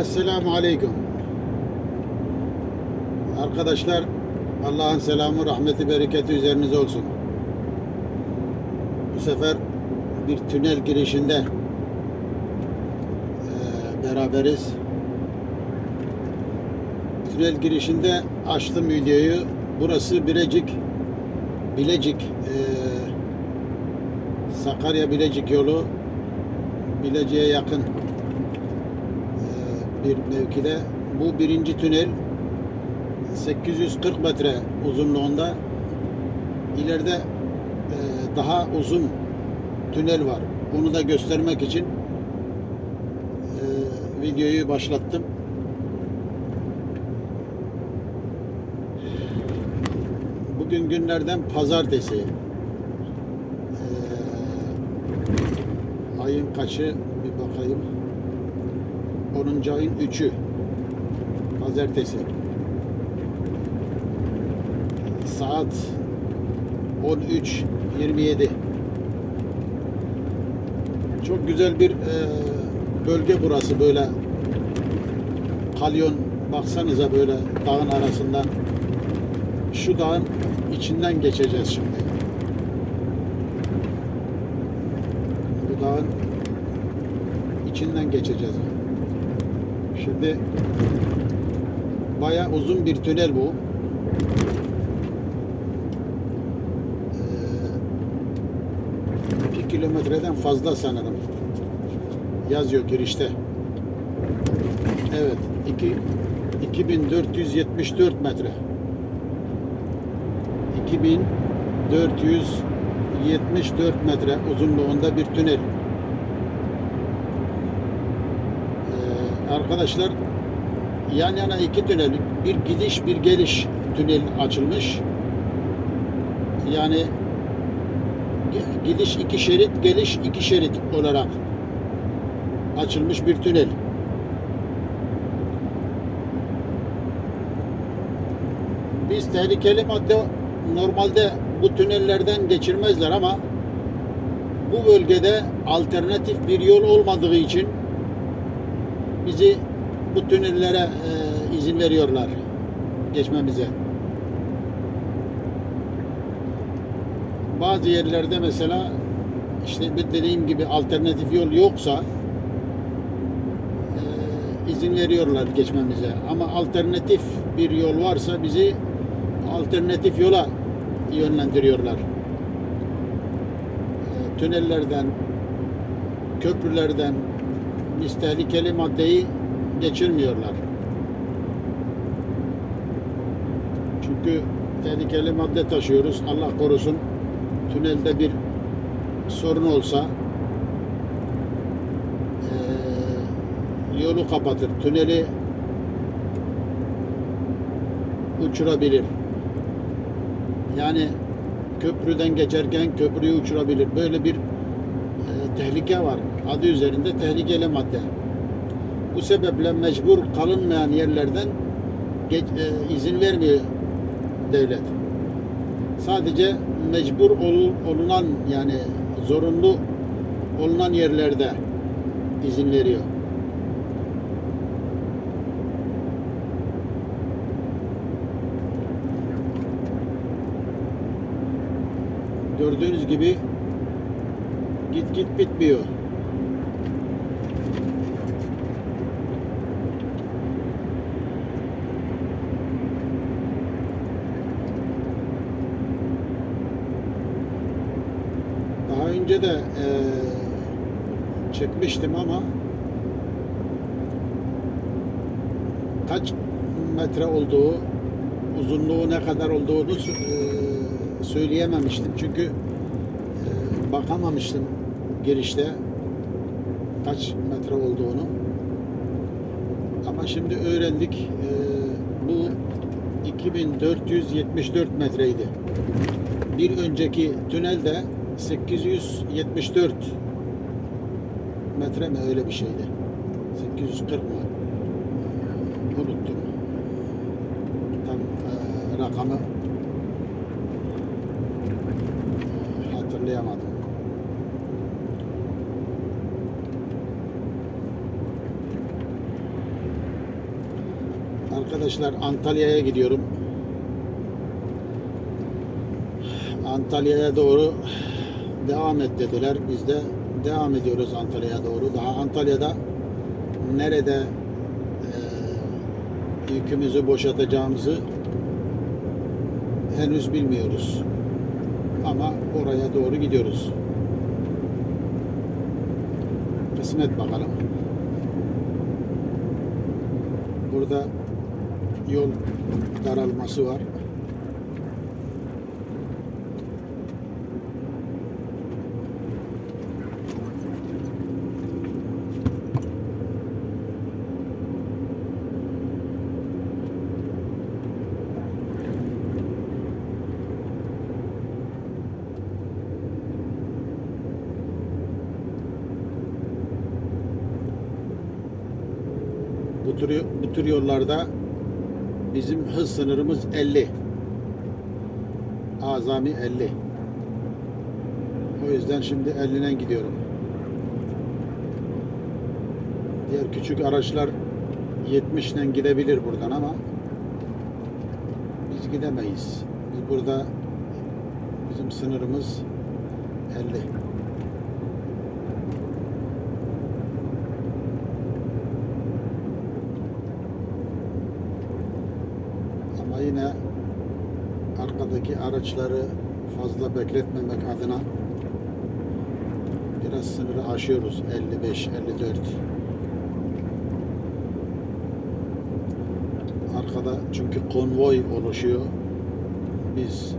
Esselamu Aleyküm. Arkadaşlar Allah'ın selamı, rahmeti, bereketi üzerinize olsun. Bu sefer bir tünel girişinde eee, beraberiz. Tünel girişinde açtım videoyu. Burası Bilecik Bilecik eee, Sakarya Bilecik yolu Bilecik'e yakın bir mevkide. Bu birinci tünel 840 metre uzunluğunda. İleride eee, daha uzun tünel var. Bunu da göstermek için eee, videoyu başlattım. Bugün günlerden pazartesi. Eee, ayın kaçı bir bakayım. 10. ayın 3'ü. Pazartesi. Saat 13.27. Çok güzel bir eee, bölge burası böyle kalyon baksanıza böyle dağın arasından şu dağın içinden geçeceğiz şimdi. Bu dağın içinden geçeceğiz. Şimdi bayağı uzun bir tünel bu. Ee, 2 kilometreden fazla sanırım. Yazıyor girişte. Evet, 2 2474 metre. 2474 metre uzunluğunda bir tünel. Ee, arkadaşlar yan yana iki tünel, bir gidiş bir geliş tünel açılmış. Yani gidiş iki şerit, geliş iki şerit olarak açılmış bir tünel. Biz tehlikeli madde normalde bu tünellerden geçirmezler ama bu bölgede alternatif bir yol olmadığı için bizi bu tünellere e, izin veriyorlar geçmemize. Bazı yerlerde mesela işte dediğim gibi alternatif yol yoksa e, izin veriyorlar geçmemize. Ama alternatif bir yol varsa bizi alternatif yola yönlendiriyorlar. E, tünellerden, köprülerden biz tehlikeli maddeyi geçirmiyorlar. Çünkü tehlikeli madde taşıyoruz. Allah korusun tünelde bir sorun olsa yolu kapatır. Tüneli uçurabilir. Yani köprüden geçerken köprüyü uçurabilir. Böyle bir e, tehlike var. Adı üzerinde tehlikeli madde. Bu sebeple mecbur kalınmayan yerlerden geç, e, izin vermiyor devlet. Sadece mecbur ol- olunan yani zorunlu olunan yerlerde izin veriyor. Gördüğünüz gibi git git bitmiyor. Daha de eee, çekmiştim ama kaç metre olduğu, uzunluğu ne kadar olduğunu eee, söyleyememiştim. Çünkü eee, bakamamıştım girişte kaç metre olduğunu. Ama şimdi öğrendik. Eee, bu 2474 metreydi. Bir önceki tünelde 874 metre mi öyle bir şeydi. 840 mı? Unuttum. Tam eee, rakamı eee, hatırlayamadım. Arkadaşlar Antalya'ya gidiyorum. Antalya'ya doğru devam et dediler. Biz de devam ediyoruz Antalya'ya doğru. Daha Antalya'da nerede eee, yükümüzü boşaltacağımızı henüz bilmiyoruz. Ama oraya doğru gidiyoruz. Kısmet bakalım. Burada yol daralması var. Bu tür, bu tür yollarda bizim hız sınırımız 50. Azami 50. O yüzden şimdi 50'den gidiyorum. Diğer küçük araçlar 70'den gidebilir buradan ama biz gidemeyiz. Biz burada bizim sınırımız 50. Yine arkadaki araçları fazla bekletmemek adına biraz sınırı aşıyoruz. 55 54 arkada çünkü konvoy oluşuyor. Biz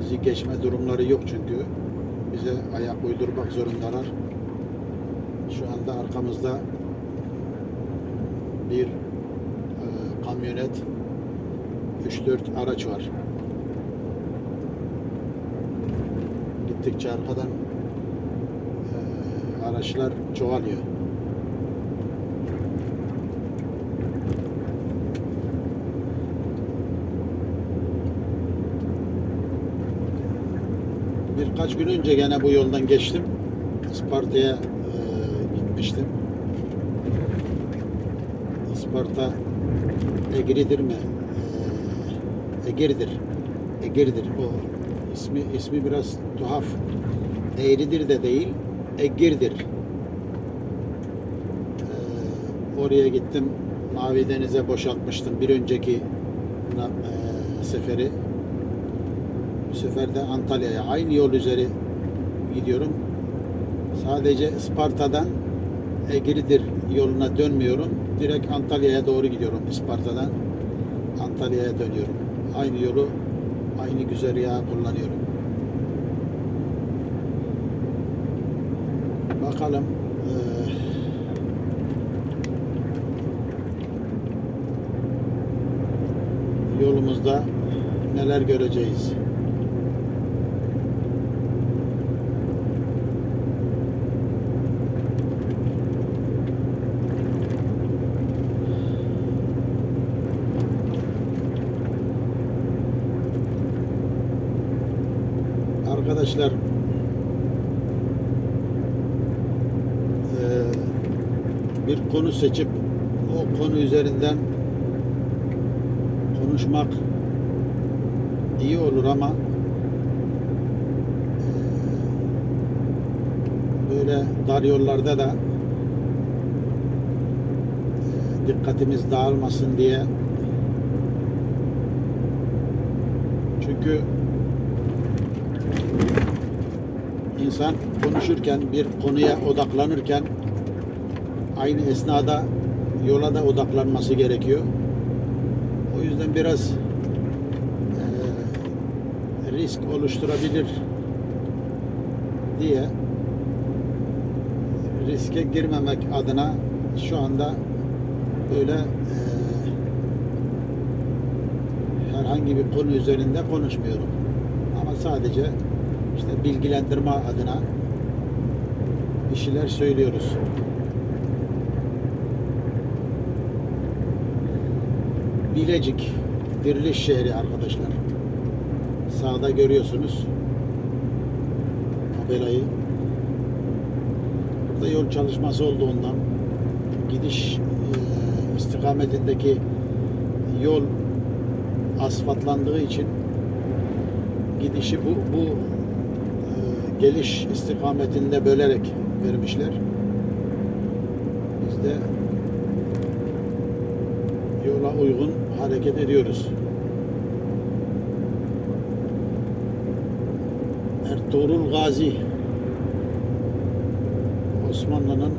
bizi geçme durumları yok çünkü. Bize ayak uydurmak zorundalar. Şu anda arkamızda bir e, kamyonet 3-4 araç var. Gittikçe arkadan eee, araçlar çoğalıyor. Birkaç gün önce gene bu yoldan geçtim. Isparta'ya eee, gitmiştim. Isparta Egridir mi? Egirdir. Egirdir. O ismi ismi biraz tuhaf. Eğridir de değil. Egirdir. Ee, oraya gittim. Mavi Deniz'e boşaltmıştım bir önceki e, seferi. Bu sefer de Antalya'ya aynı yol üzeri gidiyorum. Sadece Isparta'dan Egridir yoluna dönmüyorum. Direkt Antalya'ya doğru gidiyorum Isparta'dan. Antalya'ya dönüyorum. Aynı yolu, aynı güzergahı kullanıyorum. Bakalım eee, yolumuzda neler göreceğiz. Arkadaşlar eee, bir konu seçip o konu üzerinden konuşmak iyi olur ama eee, böyle dar yollarda da eee, dikkatimiz dağılmasın diye. Çünkü insan konuşurken bir konuya odaklanırken aynı esnada yola da odaklanması gerekiyor. O yüzden biraz eee, risk oluşturabilir diye riske girmemek adına şu anda böyle eee, herhangi bir konu üzerinde konuşmuyorum. Ama sadece işte bilgilendirme adına bir şeyler söylüyoruz. Bilecik, Diriliş şehri arkadaşlar. Sağda görüyorsunuz tabelayı. Burada yol çalışması olduğundan gidiş e, istikametindeki yol asfaltlandığı için gidişi bu, bu e, geliş istikametinde bölerek vermişler. Biz de yola uygun hareket ediyoruz. Ertuğrul Gazi Osmanlı'nın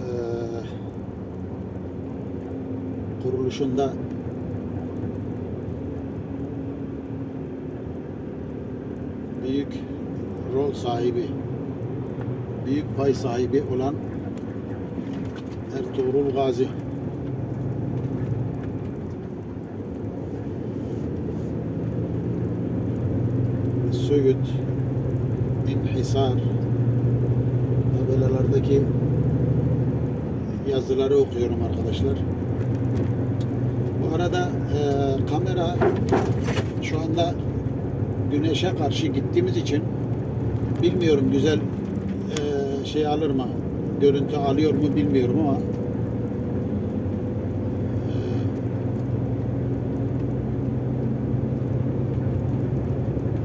eee, kuruluşunda büyük rol sahibi, büyük pay sahibi olan Ertuğrul Gazi. İnhisar tabelalardaki yazıları okuyorum arkadaşlar. Bu arada e, kamera şu anda güneşe karşı gittiğimiz için bilmiyorum güzel e, şey alır mı, görüntü alıyor mu bilmiyorum ama e,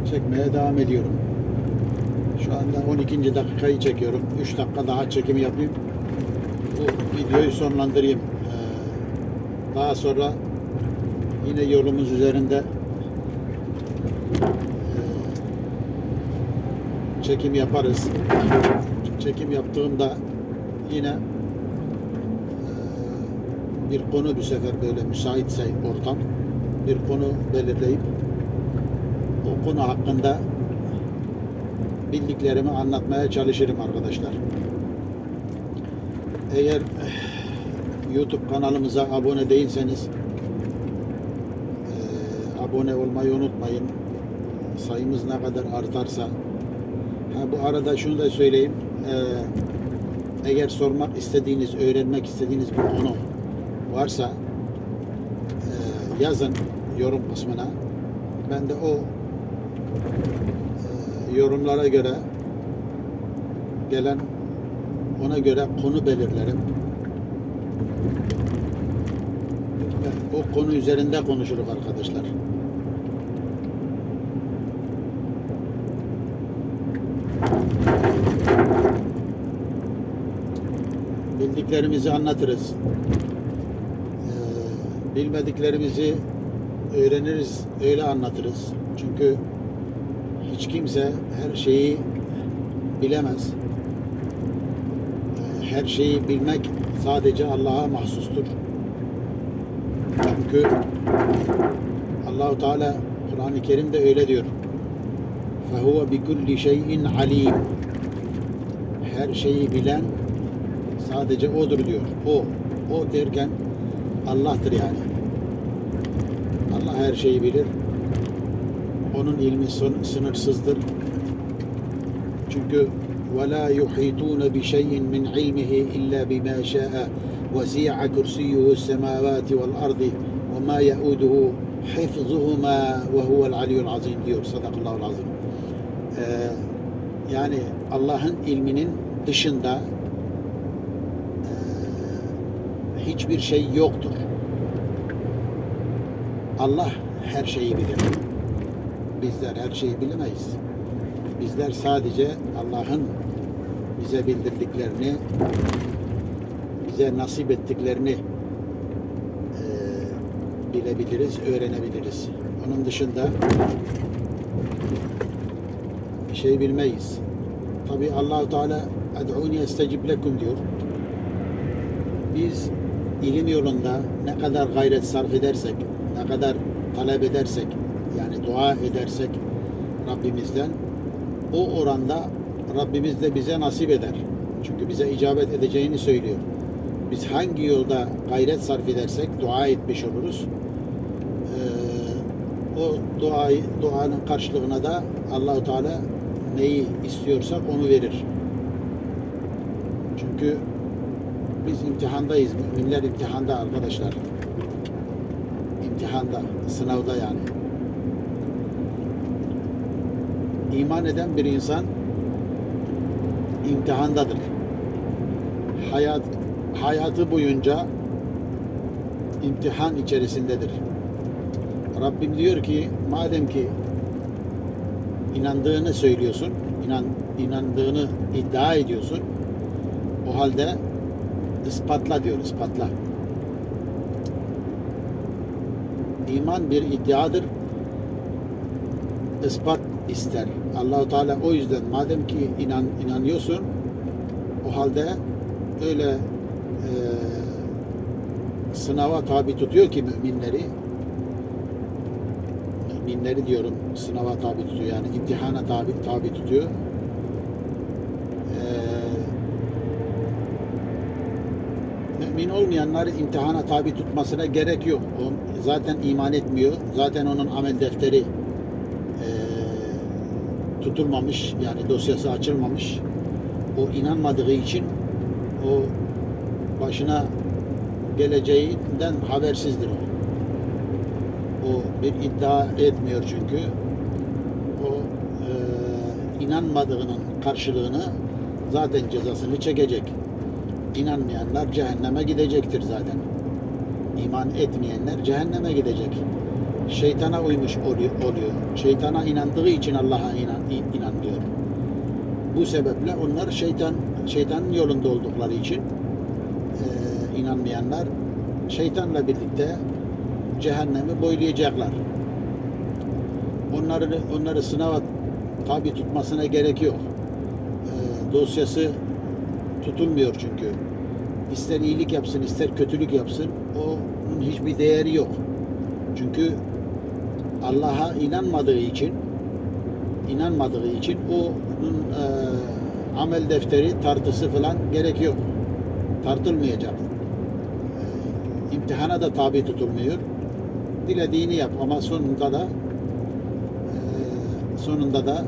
çekmeye devam ediyorum. Şu anda 12. dakikayı çekiyorum. 3 dakika daha çekim yapayım. Bu videoyu sonlandırayım. Ee, Daha sonra yine yolumuz üzerinde e, çekim yaparız. Çekim yaptığımda yine e, bir konu bir sefer böyle müsaitse ortam bir konu belirleyip o konu hakkında bildiklerimi anlatmaya çalışırım arkadaşlar. Eğer YouTube kanalımıza abone değilseniz eh, abone olmayı unutmayın. Sayımız ne kadar artarsa. Ha, bu arada şunu da söyleyeyim. Eh, eğer sormak istediğiniz, öğrenmek istediğiniz bir konu varsa eh, yazın yorum kısmına. Ben de o e, yorumlara göre gelen ona göre konu belirlerim. O konu üzerinde konuşuruz arkadaşlar. Bildiklerimizi anlatırız. Ee, bilmediklerimizi öğreniriz, öyle anlatırız. Çünkü hiç kimse her şeyi bilemez. Ee, Her şeyi bilmek sadece Allah'a mahsustur. Çünkü Allahu Teala Kur'an-ı Kerim'de öyle diyor. فَهُوَ بِكُلِّ شَيْءٍ alim. Her şeyi bilen sadece O'dur diyor. O. O derken Allah'tır yani. Allah her şeyi bilir. Onun ilmi sın- sınırsızdır. Çünkü وَلَا يُحِيطُونَ بِشَيْءٍ مِنْ عِلْمِهِ إِلَّا بِمَا شَاءَ وَسِعَ كُرْسِيُّهُ السَّمَاوَاتِ وَالْأَرْضِ وَمَا يَؤُودُهُ حِفْظُهُمَا وَهُوَ الْعَلِيُّ الْعَظِيمُ diyor. Sadakallahu azim. Ee, yani Allah'ın ilminin dışında ee, hiçbir şey yoktur. Allah her şeyi bilir. Bizler her şeyi bilemeyiz. Bizler sadece Allah'ın bize bildirdiklerini, bize nasip ettiklerini eee, bilebiliriz, öğrenebiliriz. Onun dışında bir şey bilmeyiz. Tabi Allahu Teala "Ed'uni estecib lekum" diyor. Biz ilim yolunda ne kadar gayret sarf edersek, ne kadar talep edersek, dua edersek Rabbimizden o oranda Rabbimiz de bize nasip eder. Çünkü bize icabet edeceğini söylüyor. Biz hangi yolda gayret sarf edersek dua etmiş oluruz. Ee, o duayı, duanın karşılığına da Allahu Teala neyi istiyorsak onu verir. Çünkü biz imtihandayız. Müminler imtihanda arkadaşlar. İmtihanda, sınavda yani. İman eden bir insan imtihandadır. Hayat hayatı boyunca imtihan içerisindedir. Rabbim diyor ki madem ki inandığını söylüyorsun, inan, inandığını iddia ediyorsun, o halde ispatla diyor, ispatla. İman bir iddiadır. İspat ister. Allahu Teala o yüzden madem ki inan inanıyorsun o halde öyle e, sınava tabi tutuyor ki müminleri müminleri diyorum sınava tabi tutuyor yani imtihana tabi tabi tutuyor. Ee, mümin olmayanları imtihana tabi tutmasına gerek yok. O zaten iman etmiyor. Zaten onun amel defteri tutulmamış yani dosyası açılmamış. O inanmadığı için o başına geleceğinden habersizdir o. O bir iddia etmiyor çünkü. O e, inanmadığının karşılığını zaten cezasını çekecek. İnanmayanlar cehenneme gidecektir zaten. İman etmeyenler cehenneme gidecek. Şeytana uymuş oluyor. Şeytana inandığı için Allah'a inan, in- inanmıyor. Bu sebeple onlar şeytan şeytanın yolunda oldukları için e, inanmayanlar şeytanla birlikte cehennemi boylayacaklar. Onları onları sınava tabi tutmasına gerek yok. E, dosyası tutulmuyor çünkü. İster iyilik yapsın, ister kötülük yapsın, onun hiçbir değeri yok. Çünkü Allah'a inanmadığı için inanmadığı için onun e, amel defteri tartısı falan gerek yok. Tartılmayacak. E, da tabi tutulmuyor. Dilediğini yap ama sonunda da e, sonunda da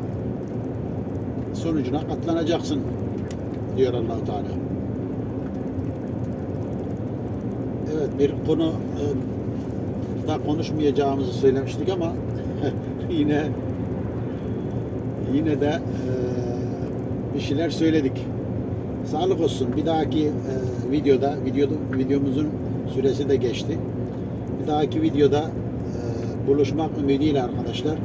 sonucuna katlanacaksın diyor Allahu Teala. Evet bir konu e, da konuşmayacağımızı söylemiştik ama yine yine de e, bir şeyler söyledik. Sağlık olsun. Bir dahaki e, videoda, videoda videomuzun süresi de geçti. Bir dahaki videoda e, buluşmak ümidiyle arkadaşlar.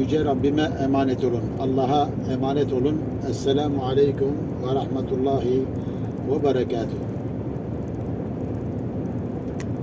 Yüce Rabbime emanet olun. Allah'a emanet olun. Esselamu Aleyküm ve Rahmetullahi ve Berekatuhu.